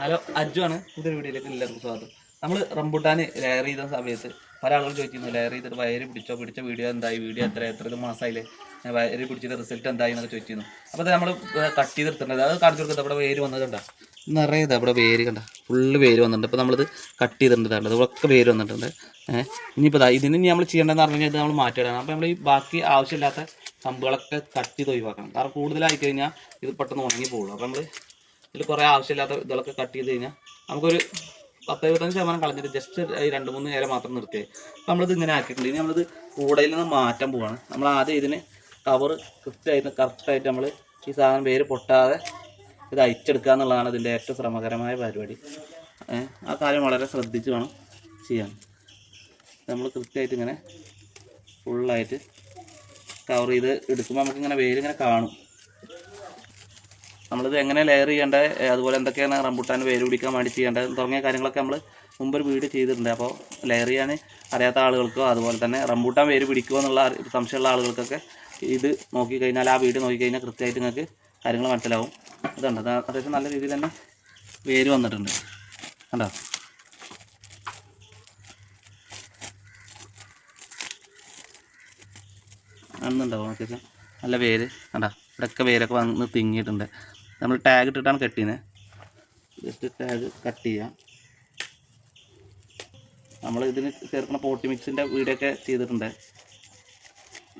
Hello Aju ആണ്. പുതിയൊരു വീഡിയോയിലേക്ക് എല്ലാവർക്കും സ്വാഗതം. നമ്മൾ റംബുട്ടാൻ ലെയർ ചെയ്ത സമയത്ത് പല ആളുകൾ ചോദിക്കുന്നു ലെയർ ചെയ്തിട്ട് വയറ് പിടിച്ചോ? പിടിച്ച വീഡിയോ എന്തായി? വീഡിയോ എത്ര? എത്ര? മാസമായില്ലേ വയറ് പിടിച്ചിട്ട് റിസൾട്ട് എന്തായി? എന്നൊക്കെ ചോദിച്ചിരുന്നു. അപ്പോൾ നമ്മൾ കട്ട് ചെയ്ത് എടുത്തിട്ടുണ്ട് അത് കാണിച്ചു കൊടുക്കുന്നത് അവിടെ വേര് വന്നത് കണ്ട? നിറയെ അവിടെ വേര് കണ്ട. ഫുള്ള് വേര് വന്നിട്ടുണ്ട്. ഇപ്പോൾ നമ്മളിത് കട്ട് ചെയ്തിട്ടുണ്ട് ഇവിടെയൊക്കെ വേര് വന്നിട്ടുണ്ട്. ഇനിയിപ്പോൾ ഇതാ ഇതിന് ഇനി നമ്മൾ ചെയ്യേണ്ടതെന്ന് പറഞ്ഞു കഴിഞ്ഞാൽ നമ്മൾ മാറ്റിയിടണം അപ്പോൾ നമ്മൾ ഈ ബാക്കി ആവശ്യമില്ലാത്ത കമ്പുകളൊക്കെ കട്ട് ചെയ്ത് ഒഴിവാക്കണം. കാരണം കൂടുതലായി കഴിഞ്ഞാൽ ഇത് പെട്ടെന്ന് ഉണങ്ങി പോകുള്ളൂ അപ്പോൾ നമ്മൾ ഇതിൽ കുറേ ആവശ്യമില്ലാത്ത ഇതൊക്കെ കട്ട് ചെയ്ത് കഴിഞ്ഞാൽ നമുക്കൊരു പത്ത് എഴുപത്തഞ്ച് ശതമാനം കളഞ്ഞിട്ട് ജസ്റ്റ് ഈ രണ്ട് മൂന്ന് നേരം മാത്രം നിർത്തി അപ്പോൾ നമ്മളിത് ഇങ്ങനെ ആക്കിയിട്ടുണ്ട്. ഇനി നമ്മളിത് കൂടയിൽ നിന്ന് മാറ്റാൻ പോവാണ്. നമ്മൾ ആദ്യം ഇതിന് കവർ കൃത്യമായിട്ട് കറക്റ്റായിട്ട് നമ്മൾ ഈ സാധനം പേര് പൊട്ടാതെ ഇത് അയച്ചെടുക്കുക എന്നുള്ളതാണ് ഇതിന്റെ ഏറ്റവും ശ്രമകരമായ പരിപാടി. ആ കാര്യം വളരെ ശ്രദ്ധിച്ച് വേണം ചെയ്യാൻ. നമ്മൾ കൃത്യമായിട്ട് ഇങ്ങനെ ഫുള്ളായിട്ട് കവർ ചെയ്ത് എടുക്കുമ്പോൾ നമുക്കിങ്ങനെ വേരിങ്ങനെ കാണും. നമ്മളിത് എങ്ങനെ ലെയർ ചെയ്യേണ്ടത് അതുപോലെ എന്തൊക്കെയാണ് റംബുട്ടാൻ വേര് പിടിക്കാൻ വേണ്ടി ചെയ്യേണ്ടത് തുടങ്ങിയ കാര്യങ്ങളൊക്കെ നമ്മൾ മുമ്പ് ഒരു വീഡിയോ ചെയ്തിട്ടുണ്ട്. അപ്പോൾ ലെയർ ചെയ്യാൻ അറിയാത്ത ആളുകൾക്കോ അതുപോലെ തന്നെ റംബൂട്ടാൻ വേര് പിടിക്കുമോ എന്നുള്ള സംശയമുള്ള ആളുകൾക്കൊക്കെ ഇത് നോക്കിക്കഴിഞ്ഞാൽ ആ വീഡിയോ നോക്കിക്കഴിഞ്ഞാൽ കൃത്യമായിട്ട് നിങ്ങൾക്ക് കാര്യങ്ങൾ മനസ്സിലാവും. ഇതുണ്ട് അത് അത്യാവശ്യം നല്ല രീതിയിൽ തന്നെ വേര് വന്നിട്ടുണ്ട്. കണ്ടോ? കാണുന്നുണ്ടാവും അത്യാവശ്യം നല്ല വേര്. കണ്ടോ? ഇവിടെയൊക്കെ വേരൊക്കെ വന്ന് തിങ്ങിയിട്ടുണ്ട്. നമ്മൾ ടാഗ് ഇട്ടിട്ടാണ് കട്ട് ചെയ്യുന്നത് ജസ്റ്റ് ടാഗ് കട്ട് ചെയ്യാം. നമ്മൾ ഇതിന് ചേർക്കുന്ന പോട്ടി മിക്സിന്റെ വീഡിയോ ഒക്കെ ചെയ്തിട്ടുണ്ട്.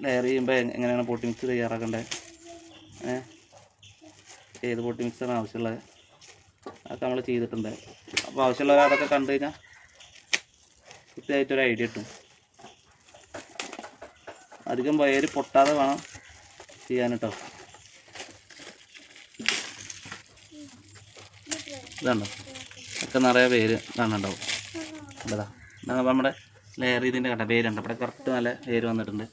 ലെയർ ചെയ്യുമ്പോൾ എങ്ങനെയാണ് പോട്ടി മിക്സ് തയ്യാറാക്കേണ്ടത് ഏത് പോട്ടി മിക്സാണ് ആവശ്യമുള്ളത്? അതൊക്കെ നമ്മൾ ചെയ്തിട്ടുണ്ട്. അപ്പോൾ ആവശ്യമുള്ളവർ അതൊക്കെ കണ്ടു കഴിഞ്ഞാൽ കൃത്യമായിട്ടൊരു ഐഡിയ കിട്ടും. അധികം വയറ് പൊട്ടാതെ വേണം ചെയ്യാൻ കേട്ടോ. ഇതുണ്ടോ? ഒക്കെ നിറയെ വേര് കാണുന്നുണ്ടാവും കണ്ടതാ. നമ്മുടെ ലെയർ ഇതിന്റെ കണ്ട വേരുണ്ട് ഇവിടെ കറക്റ്റ് നല്ല വേര് വന്നിട്ടുണ്ട്.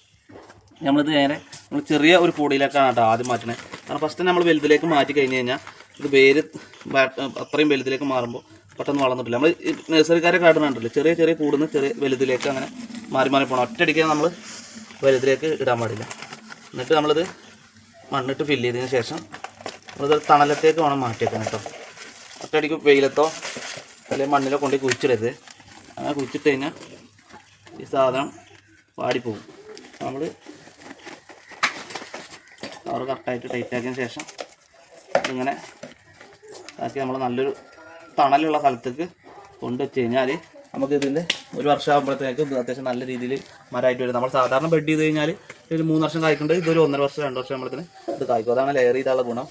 നമ്മളിത് നേരെ നമ്മൾ ചെറിയ ഒരു പൊടിയിലേക്കാണ് കേട്ടോ ആദ്യം മാറ്റണേ. കാരണം ഫസ്റ്റ് നമ്മൾ വലുതിലേക്ക് മാറ്റി കഴിഞ്ഞ് കഴിഞ്ഞാൽ ഇത് പേര് അത്രയും വലുതിലേക്ക് മാറുമ്പോൾ പെട്ടെന്ന് വളർന്നിട്ടില്ല. നമ്മൾ നഴ്സറിക്കാരെ കാട്ടുന്നുണ്ടല്ലോ ചെറിയ ചെറിയ കൂടുന്ന ചെറിയ വലുതിലേക്ക് അങ്ങനെ മാറി മാറി പോകണം ഒറ്റയടിക്ക് നമ്മൾ വലുതിലേക്ക് ഇടാൻ പാടില്ല. എന്നിട്ട് നമ്മളിത് മണ്ണിട്ട് ഫില്ല് ചെയ്തതിന് ശേഷം നമ്മളിത് തണലത്തേക്ക് വേണം മാറ്റിയേക്കാൻ കേട്ടോ. ഒറ്റയടിക്ക് വെയിലത്തോ അല്ലെങ്കിൽ മണ്ണിലോ കൊണ്ട് കുഴിച്ചിടരുത്. അങ്ങനെ കുഴിച്ചിട്ട് കഴിഞ്ഞാൽ ഈ സാധനം വാടിപ്പോകും നമ്മൾ കവർ കറക്റ്റായിട്ട് ടൈറ്റ് ആക്കിയതിന് ശേഷം ഇങ്ങനെ ആക്കി നമ്മൾ നല്ലൊരു തണലുള്ള സ്ഥലത്തേക്ക് കൊണ്ടുവച്ച് കഴിഞ്ഞാൽ നമുക്ക് ഇതിന്റെ ഒരു വർഷം ആകുമ്പോഴത്തേക്ക് അത്യാവശ്യം നല്ല രീതിയിൽ മരമായിട്ട് വരും. നമ്മൾ സാധാരണ ബെഡ് ചെയ്ത് കഴിഞ്ഞാൽ ഒരു മൂന്ന് വർഷം കായ്ക്കേണ്ടത് ഇതൊരു ഒന്നര വർഷം രണ്ട് വർഷം ആകുമ്പോഴത്തേന് ഇത് കായ്ക്കും. അതാണ് ലെയർ ചെയ്താലുള്ള ഗുണം.